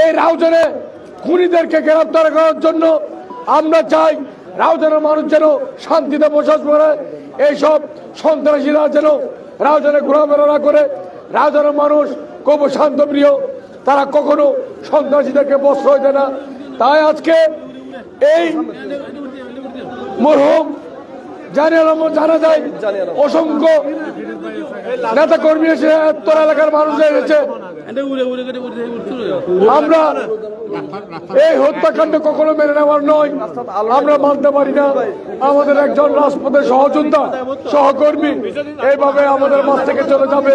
এই রাউজানে খুনিদেরকে গ্রেফতার করার জন্য আমরা চাই রাউজানের মানুষ যেন শান্তিতে বসবাস করে। এইসব সন্ত্রাসীরা যেন রাউজানে ঘোরাফেরা না করে। রাউজানের মানুষ খুব শান্তপ্রিয়। তারা কখনো সন্ত্রাসীদেরকে প্রশ্রয় দেয় না। তাই আজকে এই মরহুম জানিয়ে জানা যায় অসংখ্য নেতা কর্মী এসে তোর এলাকার মানুষ এসেছে। আমরা এই হত্যাকাণ্ড কখনো মেনে নেওয়ার নয়। আমরা মানতে পারি না। আমাদের একজন রাজপথের সহযোদ্ধা সহকর্মী এইভাবে আমাদের মাছ থেকে চলে যাবে।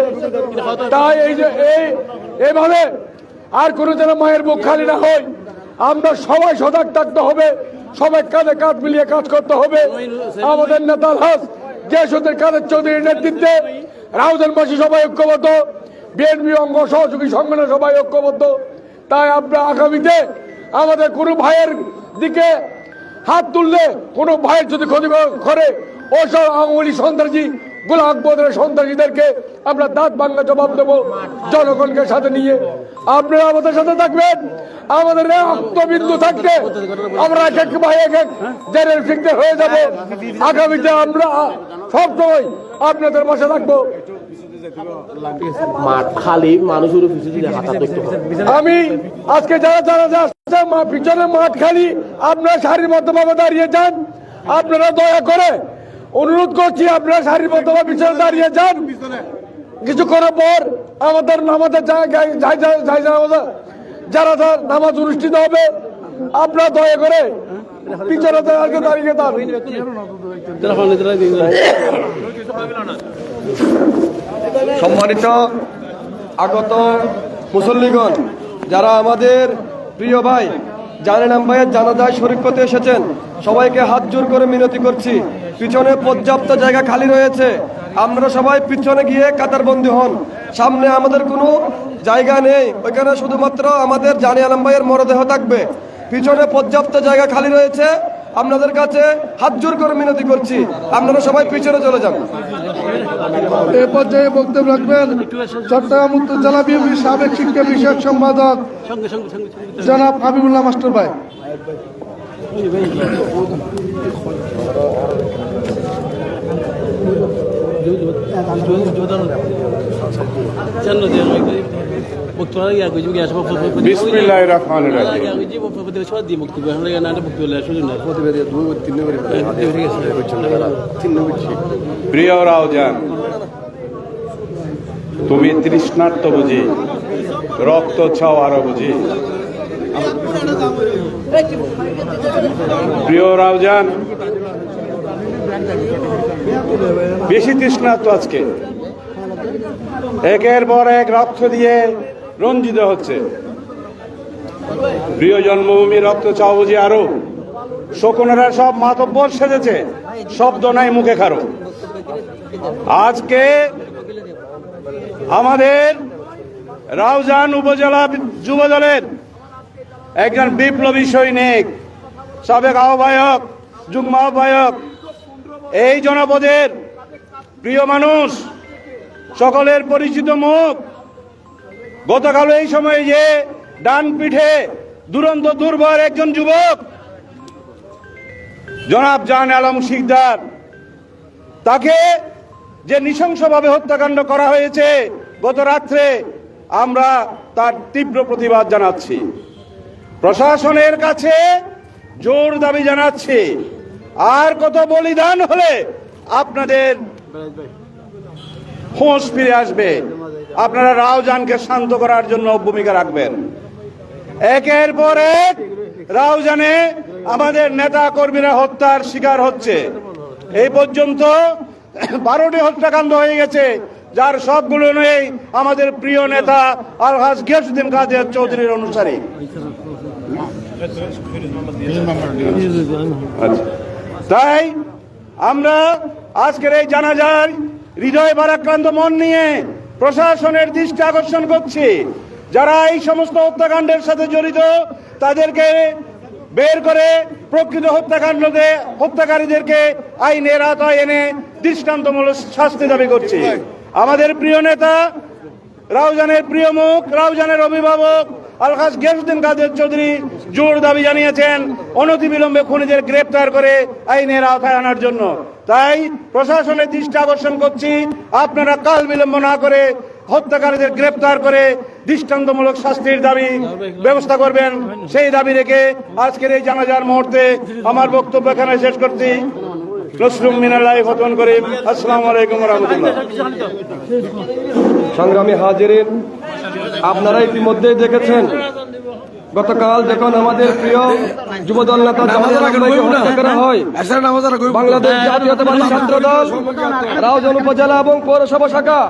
তাই এই যে এই এইভাবে আর কোনো যেন মায়ের মুখ খালি না হয়। আমরা সবাই সজাগ থাকতে হবে। সবাই কাঁধে কাঁধ মিলিয়ে কাজ করতে হবে। আমাদের নেতার হাস গিয়াসুদ্দিন কাদের চৌধুরীর নেতৃত্বে। রাউজানবাসী সবাই ঐক্যবদ্ধ। বিএনপি অঙ্গ সহযোগী সংগঠন সবাই ঐক্যবদ্ধ। তাই আমরা আগামীতে আমাদের কোনো ভাইয়ের দিকে হাত তুললে, কোনো ভাইয়ের যদি ক্ষতি করে ওসব আঙুলি সন্ত্রাসী গুলো আকবরের সন্ত্রাসীদেরকে আমরা দাঁত ভাঙ্গা জবাব দেবো জনগণকে সাথে নিয়ে। আপনারা আমাদের সাথে থাকবেন। আমাদের রক্তবিন্দু থাকতে আমরা এক এক ভাই এক এক জেনের ফিক্তে হয়ে যাব। আগামীতে আমরা সবসময় আপনাদের পাশে থাকব। আমি আজকে যারা যারা যাচ্ছে মা- পিছনে মাঠ খালি আপনারা সারিবদ্ধভাবে দাঁড়িয়ে যান। আপনারা দয়া করে অনুরোধ করছি, আপনারা সারিবদ্ধভাবে পিছনে দাঁড়িয়ে যান। কিছুক্ষণের পর আমাদের নামাজের যারা নামাজ অনুষ্ঠিত হবে, আপনারা দয়া করে পিছনে দাঁড়িয়ে সম্মানিত আগত মুসল্লিগণ, যারা আমাদের প্রিয় ভাই জানেন ভাইয়ের জানাজায় শরিক করতে এসেছেন। সবাইকে হাত জোর করে মিনতি করছি। পিছনে পর্যাপ্ত জায়গা খালি রয়েছে। আমরা সবাই পিছনে গিয়ে কাতারবন্দি হন। সামনে আমাদের কোনো জায়গা নেই। ওইখানে শুধুমাত্র আমাদের জানে আলম ভাইয়ের মরদেহ থাকবে। পিছনে পর্যাপ্ত জায়গা খালি রয়েছে। আপনাদের কাছে হাত জোর করে মিনতি করছি আপনারা সবাই পিছনে চলে যান এ পর্যায়ে বক্তব্য রাখবেন চট্টগ্রাম উত্তর জেলা বিএনপির সাবেক শিক্ষা বিষয়ক সম্পাদক জনাব হাবিবুল্লাহ মাস্টার ভাই রহমানির রহিম প্রিয় রাওজান তুমি তৃষ্ণার্ত বুঝি, রক্ত ছাও আরও বুঝি। প্রিয় রাওজান বেশি তৃষ্ণার্ত আজকে। একের পর এক রক্ত দিয়ে রঞ্জিত হচ্ছে। প্রিয় জন্মভূমি রক্ত চাও বুঝি আরও? শকুনেরা সব মাতব্বর সেজেছে শব্দ নাই মুখে খারো। আজকে আমাদের রাউজান উপজেলা যুব দলের একজন বিপ্লবী সৈনিক, সাবেক আহ্বায়ক, যুগ্ম আহ্বায়ক, এই জনপদের প্রিয় মানুষ, সকলের পরিচিত মুখ গতকাল এই সময়ে যে ডান পিঠে দুরন্ত দুর্বল একজন যুবক, জনাব জান আলম শিকদার, তাকে যে নৃশংসভাবে হত্যাকাণ্ড করা হয়েছে, গত রাত্রে আমরা তার তীব্র প্রতিবাদ জানাচ্ছি। প্রশাসনের কাছে জোর দাবি জানাচ্ছি। আর কত বলিদান হলে আপনাদের হোঁশ ফিরে আসবে। আপনারা রাওজানকে শান্ত করার জন্য ভূমিকা রাখবেন। একের পর এক রাউজানে আমাদের নেতা কর্মীরা হত্যার শিকার হচ্ছে। এই পর্যন্ত বারোটি হত্যাকাণ্ড হয়ে গেছে, যার সবগুলো নেই আমাদের প্রিয় নেতা আলহাজ গিয়াসুদ্দিন কাদের চৌধুরীর অনুসারী। আচ্ছা। তাই আমরা আজকের এই জানাজার হৃদয় ভারাক্রান্ত মন নিয়ে প্রশাসনের দৃষ্টি আকর্ষণ করছি। যারা এই সমস্ত হত্যাকাণ্ডের সাথে জড়িত, তাদেরকে বের করে প্রকৃত হত্যাকাণ্ডে হত্যাকারীদেরকে আইনের আওতায় এনে দৃষ্টান্তমূলক শাস্তি দাবি করছি। আমাদের প্রিয় নেতা, রাউজানের প্রিয় মুখ, রাউজানের অভিভাবক আলহাজ গিয়াসুদ্দিন কাদের চৌধুরী জোর দাবি জানিয়েছেন, অনতিবিলম্বে খুনিদের গ্রেপ্তার করে আইনের আওতায় আনার জন্য। তাই প্রশাসনের দৃষ্টি আকর্ষণ করছি। আপনারা কাল বিলম্ব না করে হত্যাকারীদের গ্রেপ্তার করে দৃষ্টান্তমূলক শাস্তির দাবি ব্যবস্থা করবেন। সেই দাবি রেখে আজকের এই জানাজার মুহূর্তে আমার বক্তব্য এখানে শেষ করছি। নসরুম মিনাল্লাহ ফতন করিম আসসালামু আলাইকুম রহমতুল্লাহ। সংগ্রামী হাজিরিন, আপনারা ইতিমধ্যেই দেখেছেন গতকাল যখন আমাদের প্রিয় যুবদল নেতা করা হয় বাংলাদেশ জাতীয়তাবাদী ছাত্র দল রাউজান উপজেলা এবং পৌরসভা শাখা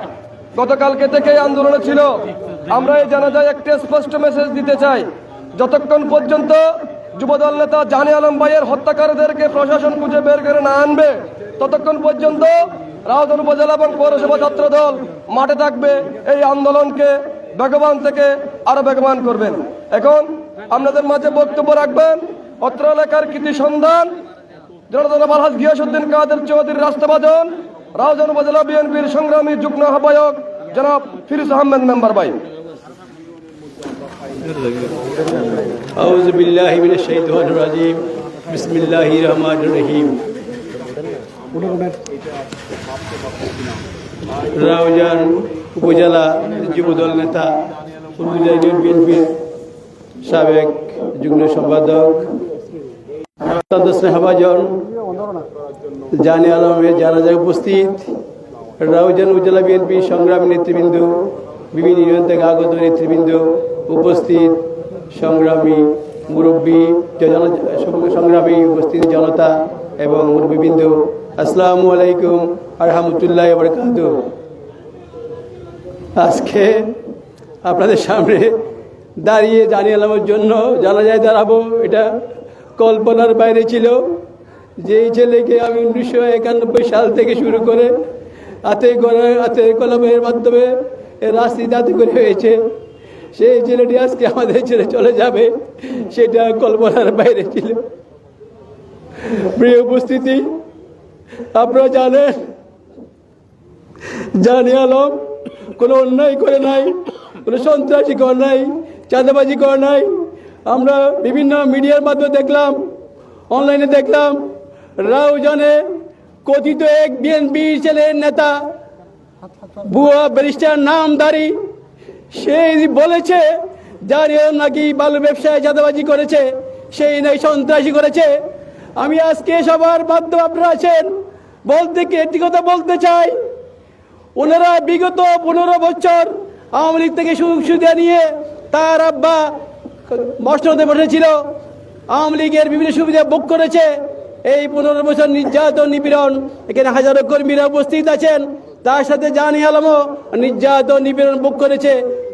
গতকালকে থেকে আন্দোলনে ছিল। আমরা এই জানাজায় একটি স্পষ্ট মেসেজ দিতে চাই। যতক্ষণ পর্যন্ত যুবদল নেতা জানে আলম ভাইয়ের হত্যাকারীদেরকে প্রশাসন খুঁজে বের করে না আনবে ততক্ষণ পর্যন্ত রাউজান উপজেলা এবং পৌরসভা ছাত্র দল মাঠে থাকবে এই আন্দোলনকে বেগবান থেকে আরো বেগবান করবেন এখন আপনাদের মাঝে বক্তব্য রাখবেন অত্র এলাকার কৃতি সন্ধান জনতা আলহাজ গিয়াসুদ্দিন কাদের চৌধুরী রাস্তাবাজন রাউজান উপজেলা বিএনপির সংগ্রামী যুগ্ম আহ্বায়ক জনাব ফিরোজ আহমেদ মেম্বার ভাই أعوذ بالله من الشيطان الرجيم بسم الله الرحمن الرحيم রাউজান উপজেলা যুবদল নেতা ইউনিয়ন বিএনপির সাবেক যুগ্ম সম্পাদক অত্যন্ত স্নেহভাজন জানে আলমের জানাজায় উপস্থিত, রাউজান উপজেলা বিএনপি সংগ্রামী নেতৃবৃন্দ বিভিন্ন ইউনিয়ন থেকে আগত নেতৃবৃন্দ উপস্থিত, সংগ্রামী মুরব্বী সংগ্রামী উপস্থিত জনতা এবং মুরব্বীবৃন্দ আসসালামু আলাইকুম, আরহামতুল্লাহ বরকাত আজকে আপনাদের সামনে দাঁড়িয়ে জানিয়ে জন্য জানা যায় দাঁড়াবো, এটা কল্পনার বাইরে ছিল। যেই ছেলেকে আমি উনিশশো একানব্বই সাল থেকে শুরু করে হাতে হাতে কলমের মাধ্যমে রাজনীতি হাতে করে হয়েছে, সেই ছেলেটি আজকে আমাদের ছেড়ে চলে যাবে, সেটা কল্পনার বাইরে ছিল। প্রিয় উপস্থিতি আপনারা জানেন জানি আলম কোনো অন্যায় করে নাই, কোনো সন্ত্রাসী করে নাই, চাঁদাবাজি করে নাই। আমরা বিভিন্ন মিডিয়ার মাধ্যমে দেখলাম, অনলাইনে দেখলাম রাউজানে কথিত এক বিএনপি ছেলের নেতা, বুয়া ব্যারিস্টার নামদারি সেই বলেছে যার নাকি বালু ব্যবসায় চাঁদাবাজি করেছে, সেই নাকি সন্ত্রাসী করেছে। আমি আজকে সবার বাধ্য আপনারা আছেন। বলতে কি একটি কথা বলতে চাই। ওনারা বিগত পনেরো বছর আওয়ামী লীগ থেকে সুবিধা নিয়ে তার আব্বা মসনদে বসেছিল। আওয়ামী লীগের বিভিন্ন সুবিধা ভোগ করেছে। এই পনেরো বছর নির্যাতন নিপীড়ন, এখানে হাজারো কর্মীরা উপস্থিত আছেন। তার সাথে জানি আলমও নির্যাতন নিপীড়ন ভোগ করেছে।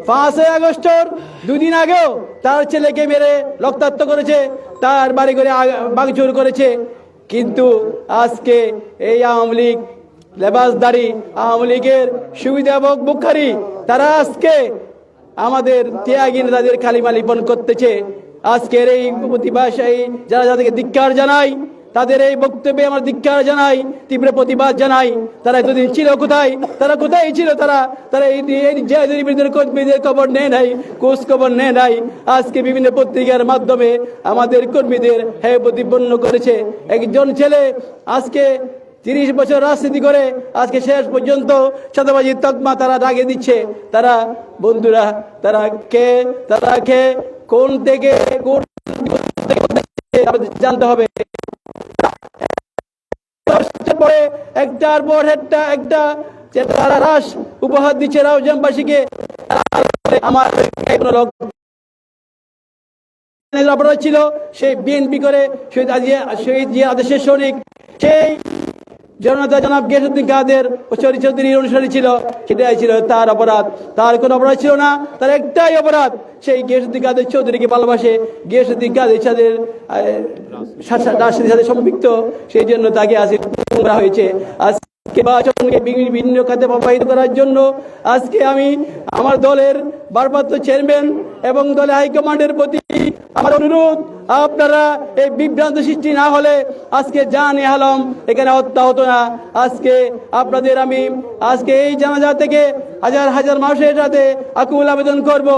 পাঁচই আগস্টর দুদিন আগেও তার ছেলেকে মেরে রক্তাক্ত করেছে। তার বাড়ি করে বাংচুর করেছে। কিন্তু আজকে এই আওয়ামী লীগ লেবাসদারি আওয়ামী লীগের সুবিধা বুখারি তারা আজকে আমাদের ত্যাগী নেতাদের খালি লিপন করতেছে। আজকের এই প্রতিভাশাহী যারা যাদেরকে ধিক্ষার জানাই তাদের এই বক্তব্যে আমার ধিক্কার জানাই, তীব্র প্রতিবাদ জানাই। তারা এতদিন ছিল কোথায়? তারা কোথায় ছিল তারা? তারা এই কর্মীদের খবর নেয় নাই, কোষ খবর নেয় নাই। আজকে বিভিন্ন পত্রিকার মাধ্যমে আমাদের কর্মীদের হ্যাঁ প্রতিপন্ন করেছে। একজন ছেলে আজকে তিরিশ বছর রাজনীতি করে, আজকে শেষ পর্যন্ত শতবাজির তকমা তারা দাগে দিচ্ছে। তারা, বন্ধুরা, তারা কে? তারা কে? কোন থেকে কোন জানতে হবে? পরে একটার পর একটা একটা যে তারা রাস উপহার দিচ্ছে রাউজানবাসীকে আমার কোনো লোক ছিল সেই বিএনপি করে শহীদ শহীদ জিয়া আদেশের সৈনিক। সেই জনতা জনাব গিয়াসুদ্দিন কাদের ও চৌধুরী চৌধুরীর অনুসারী ছিল সেটাই ছিল তার অপরাধ। তার কোনো অপরাধ ছিল না, তার একটাই অপরাধ, সেই গিয়াসুদ্দিন কাদের চৌধুরীকে ভালোবাসে। গিয়াসুদ্দিন কাদের সাথে রাজনীতির সাথে সম্পৃক্ত, সেই জন্য তাকে আজ করা হয়েছে। আজকে বাচনকে বিভিন্ন খাতে প্রবাহিত করার জন্য আজকে আমি আমার দলের ভারপ্রাপ্ত চেয়ারম্যান এবং দলের হাইকমান্ডের প্রতি আমার অনুরোধ আপনারা এই বিভ্রান্ত সৃষ্টি না হলে আজকে জানি আলম এখানে হত্যা হতো না। আজকে আপনাদের আমি আজকে এই জানাজা থেকে হাজার হাজার মানুষের সাথে আকুল আবেদন করব।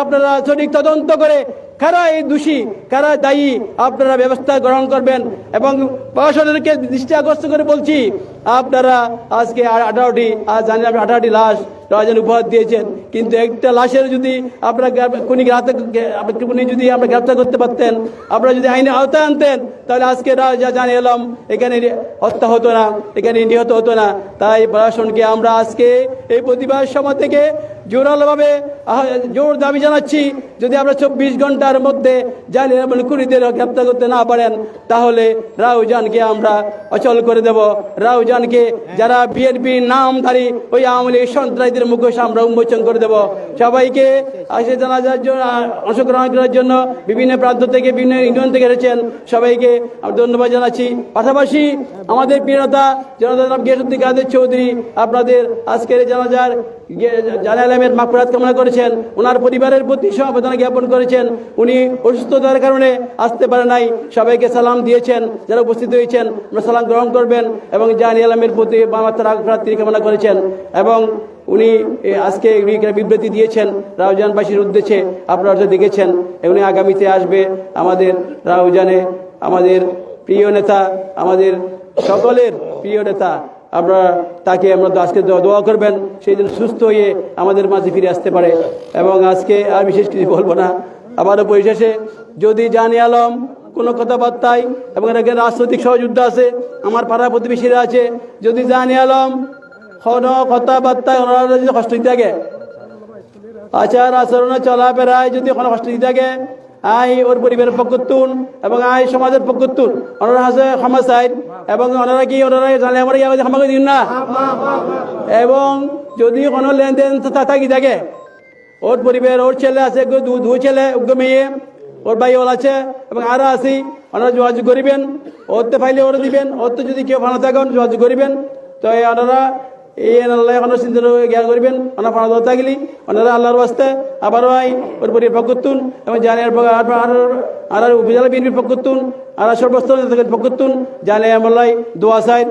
আপনারা সঠিক তদন্ত করে কারা এই দোষী কারা দায়ী আপনারা ব্যবস্থা গ্রহণ করবেন এবং প্রশাসনকে দৃষ্টি আকর্ষণ করে বলছি, আপনারা আজকে আঠারোটি আজ জানি আপনি আঠারোটি লাশ রাজন উপহার দিয়েছেন, কিন্তু একটা লাশের যদি আপনারা খুনি হাতে যদি আমরা গ্রেপ্তার করতে পারতেন আপনারা যদি আইনে আওতায় আনতেন, তাহলে আজকে যা জানিয়ে এলাম, এখানে হত্যা হতো না, এখানে নিহত হতো না। তাই প্রশাসনকে আমরা আজকে এই প্রতিবাদ সভা থেকে জোরালোভাবে জোর দাবি জানাচ্ছি, যদি আমরা চব্বিশ ঘণ্টার মধ্যে জালিয়া এবং খুনিদের গ্রেপ্তার করতে না পারেন, তাহলে রাউজানকে আমরা অচল করে দেব। রাউজানকে যারা বিএনপির নামধারী, ওই আওয়ামী লীগ সন্ত্রাসীদের মুখোশ আমরা উন্মোচন করে দেব। সবাইকে আসে জানাজার জন্য অংশগ্রহণ করার জন্য বিভিন্ন প্রান্ত থেকে বিভিন্ন ইউনিয়ন থেকে এসেছেন। সবাইকে আমরা ধন্যবাদ জানাচ্ছি। পাশাপাশি আমাদের প্রিয়তা জনতা নাম কাদের চৌধুরী আপনাদের আজকের জানাজার জানা আলমের মাকফরাত কামনা করেছেন। ওনার পরিবারের প্রতি সমবেদনা জ্ঞাপন করেছেন। উনি অসুস্থতার কারণে আসতে পারে নাই। সবাইকে সালাম দিয়েছেন। যারা উপস্থিত হয়েছেন, আমরা সালাম গ্রহণ করবেন এবং জানি আলমের প্রতি মাত্রার প্রার্থী কামনা করেছেন। এবং উনি আজকে বিবৃতি দিয়েছেন রাউজানবাসীর উদ্দেশ্যে, আপনারা হয়তো দেখেছেন উনি আগামীতে আসবে আমাদের রাউজানে, আমাদের প্রিয় নেতা, আমাদের সকলের প্রিয় নেতা, আপনারা, তাকে আমরা আজকে দোয়া- দোয়া করবেন, সেই জন্য সুস্থ হয়ে আমাদের মাঝে ফিরে আসতে পারে। এবং আজকে আর বিশেষ কিছু বলব না। আবারও পরিশেষে, যদি জানি আলম কোনো কথাবার্তায়, এবং এখানে রাজনৈতিক সহযোদ্ধা আছে, আমার পাড়া প্রতিবেশীরা আছে, যদি জানি আলম কোনো কথাবার্তায় ওনারা যদি কষ্ট থাকে আচার আচরণে চলাফেরায় যদি কোনো কষ্ট থাকে আই ওর পরিবারের পক্ষতুন এবং আই সমাজের পক্ষতুন ওনারা আছে ক্ষমা চাই এবং ওনারা কি ওনারা জানে আমরা কি ক্ষমা করে দিন না। এবং যদি কোনো লেনদেন থাকি থাকে ওর পরিবার ওর ছেলে আছে দু ছেলে উগ্র মেয়ে ওর ভাই ওর আছে এবং আরও আছি ওনারা যোগাযোগ করিবেন ওরতে ফাইলে ওরা দিবেন ওর তো যদি কেউ ভালো থাকেন, যোগাযোগ করিবেন তো ওনারা এই আল্লাহ এখনও চিন্তা জ্ঞান করবেন ওনার ফানা দর থাকলি ওনারা আল্লাহর বাস্তে আবারও আই ওর পরি পক্ষতুন এবং জানিয়ার আর আর উপজেলা বিএনপির পক্ষতুন আর সর্বস্তর পক্ষতুন জানে আমলাই দোয়া চাই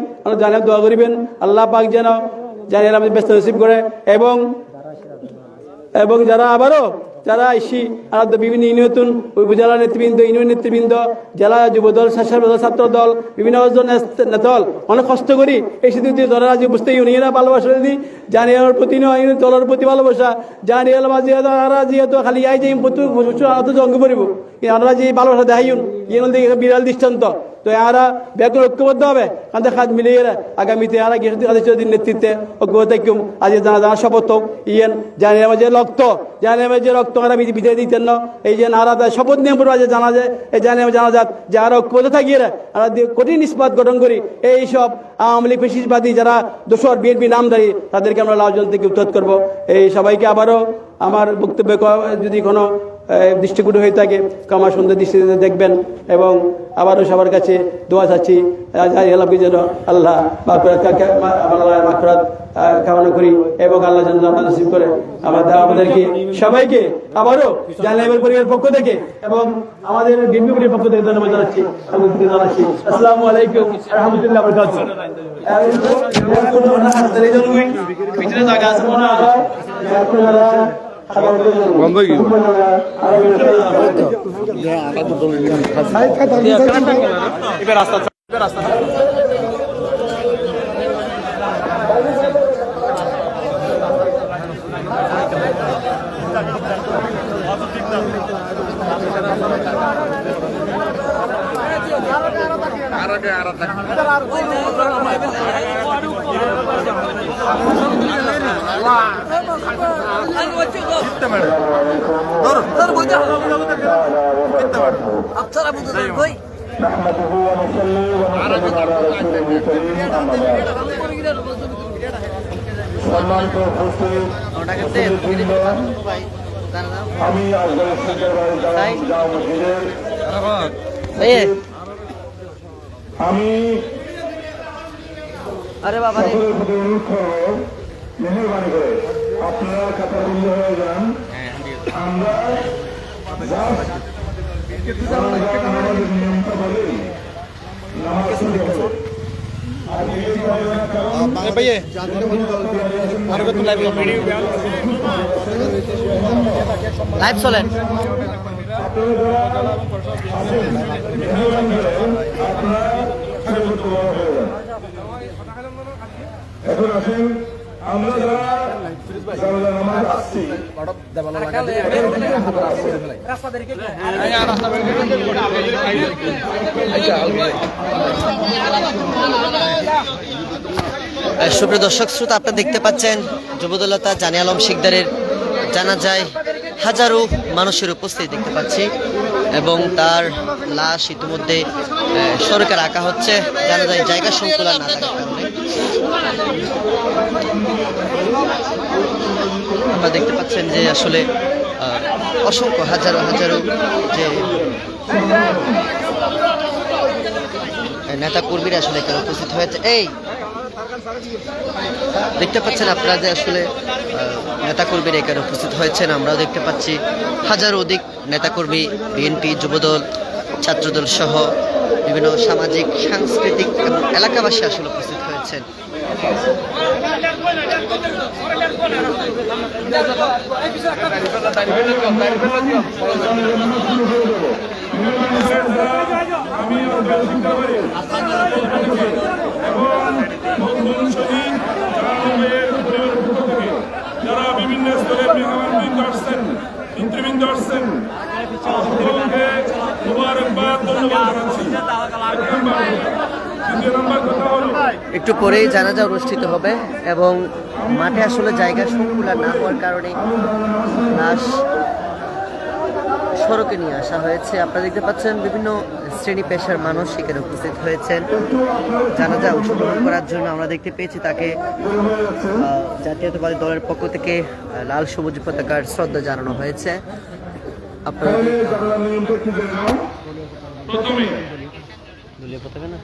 জানে দোয়া করিবেন, আল্লাহ পাক যেন জানিয়ার আমাদের ব্যস্ত রিসিভ করে, এবং এবং যারা আবারও যারা আইসি আর বিভিন্ন ইউনিয়ন উপজেলা নেতৃবৃন্দ, ইউনিয়ন নেতৃবৃন্দ, জেলা যুবদল স্বেচ্ছাসেবক ছাত্র দল, বিভিন্ন দল অনেক কষ্ট করি এই সিদ্ধি দলের আজ বুঝতে ইউনিয়নরা ভালোবাসা দিদি জানিয়ার প্রতি দলের প্রতি ভালোবাসা জানিয়াল আর যেহেতু খালি আই যে আহত জঙ্গ কিন্তু আমরা যে ভালোবাসা দেখাইন ইউনিয়ন দিকে বিরাল দৃষ্টান্ত। তো এরা ব্যাকুল ঐক্যবদ্ধ হবে। কান্দে খাত মিলিয়ে আগামীতে এরা চৌধুরীর নেতৃত্বে ঐক্যবদ্ধ আজ জানা জানা শপথ ইয়েন জানি যে রক্ত। জানি আমার যে রক্ত এরা বিদায় দিতেন না? এই যে নারা শপথ নিয়ম পড়বে যে জানা যায় এই জানি আমার জানা যাত যে আর ঐক্যবদ্ধ থাকিয়ে আমরা কঠিন ইস্পাত গঠন করি। এই সব আওয়ামী লীগ ফেসিসবাদী যারা দোষর, বিএনপি নামধারী, তাদেরকে আমরা লাভজন থেকে উত্তর করব। এই সবাইকে আবারও আমার বক্তব্য যদি কোনো দৃষ্টিকূট হয়ে থাকে কামা সুন্দর দৃষ্টিতে দেখবেন এবং আবারও সবার কাছে দোয়া চাচ্ছি আল্লাহকে যেন আল্লাহ কামনা করি এবং আল্লাহ যেন নসিব করে আমাদের আমাদেরকে সবাইকে আবারও জানাইবের পরিবারের পক্ষ থেকে এবং আমাদের বিএনপি পক্ষ থেকে ধন্যবাদ জানাচ্ছি জানাচ্ছি আসসালামু আলাইকুম রহমতুল্লাহ বরকাতুহ পিছনে জায়গা আছে মনে হয় বন্ধ কি এবার রাস্তা রাস্তা আর আগে আর আপনারা বন্ধ কি সম্মানিত উপস্থিত মুসলিমবৃন্দ, আমি আরে বাবা সকলের প্রতি অনুরোধ করব মেহরবানি করে। আপনারা কাতারবন্দি হয়ে যান। আমরা আমাদের নিয়মটা বলি। লাইভ চলেন। এখন আসেন। সুপ্রিয় দর্শক, শ্রোতা, আপনারা দেখতে পাচ্ছেন যুবদলতা, জানি আলম শিকদারের জানা যায় হাজারো মানুষের উপস্থিতি দেখতে পাচ্ছি এবং তার লাশ ইতিমধ্যে সরকার রাখা হচ্ছে। জানা যায় জায়গা সংকুলন না থাকার কারণে। আপনারা দেখতে পাচ্ছেন যে আসলে অসংখ্য হাজারো হাজারো যে নেতা কর্মীরা আসলে এখানে উপস্থিত হয়েছে। এই দেখতে পাচ্ছেন আপনারা যে আসলে নেতাকর্মীরা এখানে উপস্থিত হয়েছেন। আমরাও দেখতে পাচ্ছি হাজার অধিক নেতাকর্মী, বিএনপি, যুবদল, ছাত্রদল সহ বিভিন্ন সামাজিক, সাংস্কৃতিক এবং এলাকাবাসী আসলে উপস্থিত হয়েছেন। আমি যারা বিভিন্ন স্তরের মেহমানবৃন্দ আসছেন নেতৃবৃন্দ আসছেন সকলকে মুবারকবাদ ধন্যবাদ জানাচ্ছি একটু পরেই জানাজা অনুষ্ঠিত হবে এবং মাঠে আসলে জায়গা সংকুলা না হওয়ার কারণে লাশ সড়কে নিয়ে আসা হয়েছে। আপনারা দেখতে পাচ্ছেন বিভিন্ন শ্রেণি পেশার মানুষ সেখানে উপস্থিত হয়েছেন। জানাজা অংশগ্রহণ করার জন্য আমরা দেখতে পেয়েছি তাকে জাতীয়তাবাদী দলের পক্ষ থেকে লাল সবুজ পতাকার শ্রদ্ধা জানানো হয়েছে। আপনারা দলীয় পতাকা না?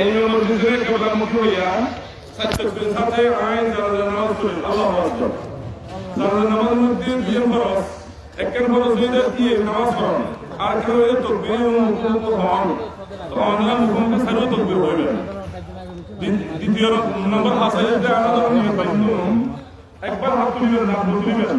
এই নম্বর বিষয়ে কথা মুখ্য হইয়া সত্যের সাথে আইন যারা নামাজ পড়েন আল্লাহ আকবার। যারা নামাজ মধ্যে দুই ফরজ একের ফরজ হইলে দিয়ে নামাজ পড়েন আর কেউ হইলে তকবীর মুখমুখ হন তো অনলাইন মুখমুখ সারিও তকবীর দ্বিতীয় নম্বর হাসে যে আমাদের নিয়ম বাইন্য একবার হাত তুলিবেন না তুলিবেন।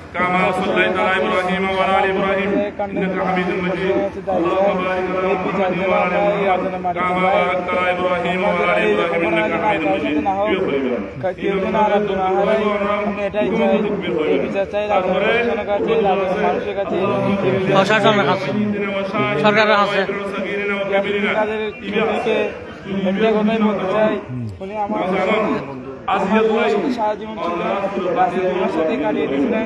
আলা ইব্রাহিম ওয়া আলা আলি ইব্রাহিম ইন্নাকা হামিদুম মাজিদ ইয়ে পড়বেন কেউজন আর না হারাই আমি এটাই চাই এই বিচার চাই রাজনের কাছে রাজনের মানুষের কাছে প্রশাসনের সরকারের কথাই উনি আমার সারা জীবন ছিল সাথে কাটিয়ে দিয়েছিলেন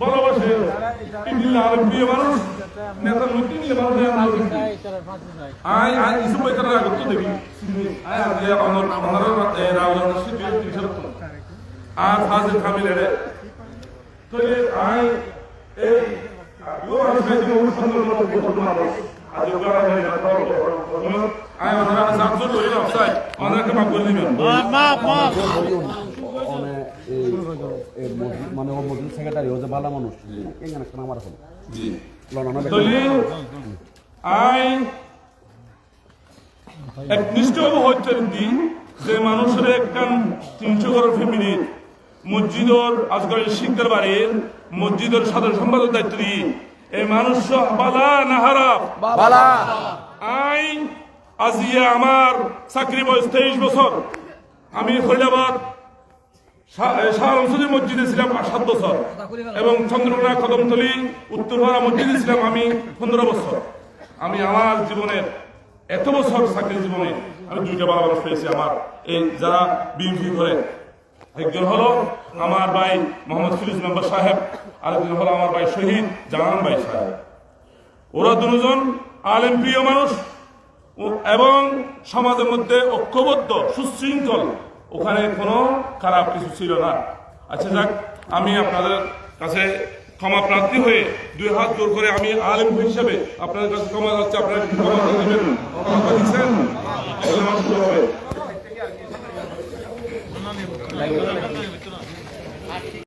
ভালোবাসে। ইনলে আর প্রিয় মানুষ, নেতা নতুন মানুষ আই আই ইসু বই করা আগত দেবি। আই আগে অনর অনর রাউজান সিদ্ধি তিনশো আর ফাজিল কামিল এড়ে তো আই এই ইউ আর ফেজি অনুষ্ঠানের মতো বহুত মানুষ আজ ওরা হয়ে গেল আই ওরা সাতশো লই অফসাই অনেক মাপ করে দিবেন। মানে ও মজুর সেক্রেটারি ও যে ভালো মানুষ। এখানে একটা আমার এখন তলি আই একনিষ্ঠ হচ্ছে দি যে মানুষের একখান তিনশো ঘর ফ্যামিলি। মসজিদর আজকাল শিখদের বাড়ির মসজিদের সাধারণ সম্পাদক দায়িত্ব দিয়ে। এই মানুষ বালা না হারাপ বালা। আই আজিয়া আমার চাকরি বয়স তেইশ বছর। আমি ফরিদাবাদ শাহ রমসুদ্দিন মসজিদে ছিলাম সাত বছর। এবং চন্দ্রকোনা কদমতলি উত্তরপাড়া মসজিদে ছিলাম আমি পনেরো বছর। আমি আমার জীবনের এত বছর চাকরি জীবনে আমি দুইটা বাবা মানুষ পেয়েছি আমার। এই যারা বিএনপি করে। একজন হলো আমার ভাই মোহাম্মদ ফিরুজ মেম্বার সাহেব, আরেকজন হলো আমার ভাই শহীদ জানান ভাই সাহেব। ওরা দুজন আলেম প্রিয় মানুষ এবং সমাজের মধ্যে ঐক্যবদ্ধ, সুশৃঙ্খল ওখানে কোনো খারাপ কিছু ছিল না। আচ্ছা যাক, আমি আপনাদের কাছে ক্ষমা প্রার্থী হয়ে দুই হাত জোর করে আমি আলেম হিসাবে আপনাদের কাছে ক্ষমা যাচ্ছে আপনারা ক্ষমা